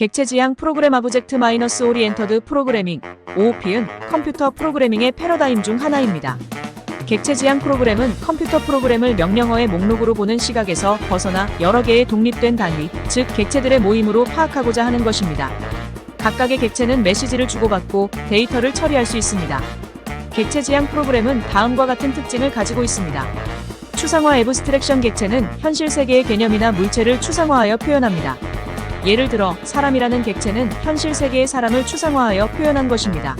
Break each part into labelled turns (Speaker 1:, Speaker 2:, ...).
Speaker 1: 객체 지향 프로그램 아브젝트 마이너스 오리엔터드 프로그래밍 OOP은 컴퓨터 프로그래밍의 패러다임 중 하나입니다. 객체 지향 프로그램은 컴퓨터 프로그램을 명령어의 목록으로 보는 시각에서 벗어나 여러 개의 독립된 단위, 즉 객체들의 모임으로 파악하고자 하는 것입니다. 각각의 객체는 메시지를 주고받고 데이터를 처리할 수 있습니다. 객체 지향 프로그램은 다음과 같은 특징을 가지고 있습니다. 추상화 에브스트랙션 객체는 현실 세계의 개념이나 물체를 추상화하여 표현합니다. 예를 들어 사람이라는 객체는 현실 세계의 사람을 추상화하여 표현한 것입니다.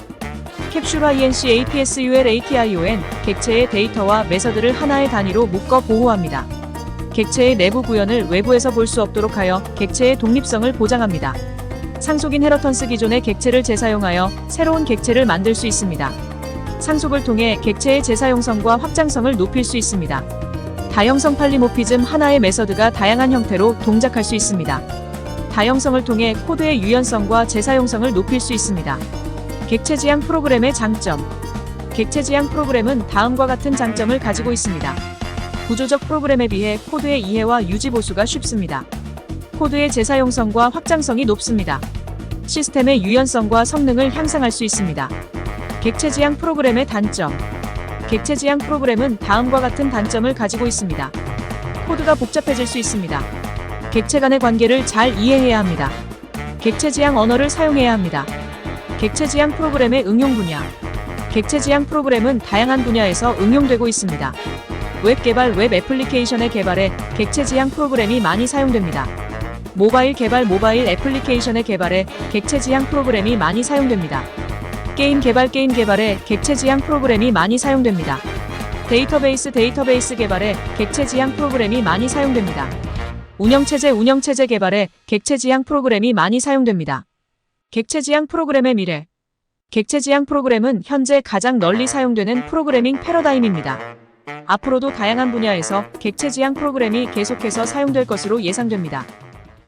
Speaker 1: 캡슐화 ENC APSUL ATION 객체의 데이터와 메서드를 하나의 단위로 묶어 보호합니다. 객체의 내부 구현을 외부에서 볼 수 없도록 하여 객체의 독립성을 보장합니다. 상속인 헤러턴스 기존의 객체를 재사용하여 새로운 객체를 만들 수 있습니다. 상속을 통해 객체의 재사용성과 확장성을 높일 수 있습니다. 다형성 팔리모피즘 하나의 메서드가 다양한 형태로 동작할 수 있습니다. 다형성을 통해 코드의 유연성과 재사용성을 높일 수 있습니다. 객체 지향 프로그램의 장점. 객체 지향 프로그램은 다음과 같은 장점을 가지고 있습니다. 구조적 프로그램에 비해 코드의 이해와 유지 보수가 쉽습니다. 코드의 재사용성과 확장성이 높습니다. 시스템의 유연성과 성능을 향상할 수 있습니다. 객체 지향 프로그램의 단점. 객체 지향 프로그램은 다음과 같은 단점을 가지고 있습니다. 코드가 복잡해질 수 있습니다. 객체 간의 관계를 잘 이해해야 합니다. 객체 지향 언어를 사용해야 합니다. 객체 지향 프로그램의 응용 분야. 객체 지향 프로그램은 다양한 분야에서 응용되고 있습니다. 웹 개발, 웹 애플리케이션의 개발에 객체 지향 프로그램이 많이 사용됩니다. 모바일 개발, 모바일 애플리케이션의 개발에 객체 지향 프로그램이 많이 사용됩니다. 게임 개발, 게임 개발에 객체 지향 프로그램이 많이 사용됩니다. 데이터베이스, 데이터베이스 개발에 객체 지향 프로그램이 많이 사용됩니다. 운영체제, 운영체제 개발에 객체 지향 프로그램이 많이 사용됩니다. 객체 지향 프로그램의 미래. 객체 지향 프로그램은 현재 가장 널리 사용되는 프로그래밍 패러다임입니다. 앞으로도 다양한 분야에서 객체 지향 프로그램이 계속해서 사용될 것으로 예상됩니다.